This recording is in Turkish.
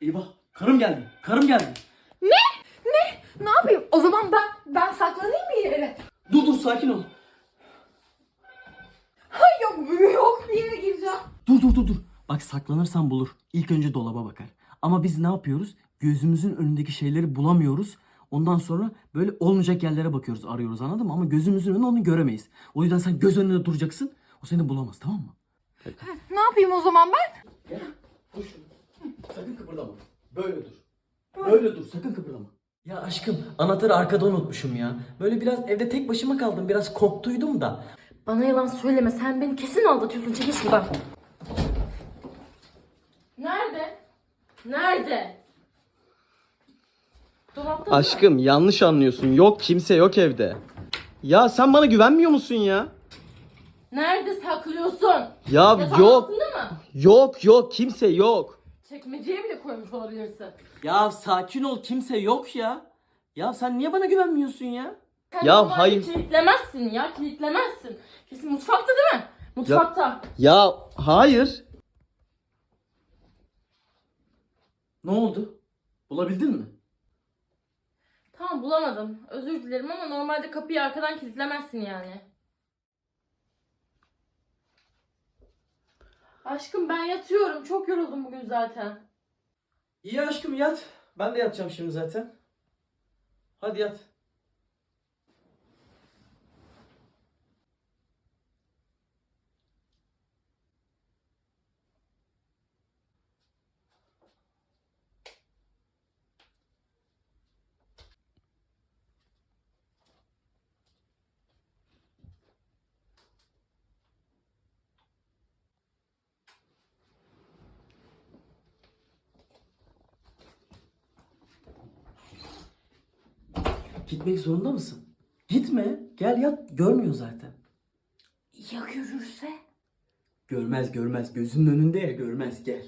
Eyvah karım geldi. Karım geldi. Ne yapayım? O zaman ben ben saklanayım mı yere? Dur dur sakin ol. Ay yok yok bir yere gireceğim. Dur dur dur dur. Bak saklanırsan bulur. İlk önce dolaba bakar. Ama biz ne yapıyoruz? Gözümüzün önündeki şeyleri bulamıyoruz. Ondan sonra böyle olmayacak yerlere bakıyoruz, arıyoruz anladın mı? Ama gözümüzün önünde onu göremeyiz. O yüzden sen göz önünde duracaksın. O seni bulamaz tamam mı? Ne yapayım o zaman ben? Gel. Dur şunu. Sakın kıpırdama. Böyle dur. Böyle dur. Sakın kıpırdama. Ya aşkım anahtarı arkada unutmuşum ya. Böyle biraz evde tek başıma kaldım. Biraz korktuydum da. Bana yalan söyleme. Sen beni kesin aldatıyorsun. Çekil şuradan. Nerede? Nerede? Dolapta mı? Aşkım yanlış anlıyorsun. Yok kimse yok evde. Ya sen bana güvenmiyor musun ya? Nerede saklıyorsun? Ya Yatağın yok. altında mı? Yok yok kimse yok. Çekmeceye bile koymuş olabilirsin. Ya sakin ol. Kimse yok ya. Ya sen niye bana güvenmiyorsun ya? Sen Ya normalde hayır. Kilitlemezsin ya kilitlemezsin. Kesin mutfakta değil mi? Mutfakta. Ya hayır. Ne oldu? Bulabildin mi? Tamam bulamadım. Özür dilerim ama normalde kapıyı arkadan kilitlemezsin yani. Aşkım ben yatıyorum. Çok yoruldum bugün zaten. İyi aşkım yat. Ben de yatacağım şimdi zaten. Hadi yat. Gitmek zorunda mısın? Gitme. Gel yat. Görmüyor zaten. Ya görürse? Görmez görmez. Gözünün önünde ya görmez. Gel.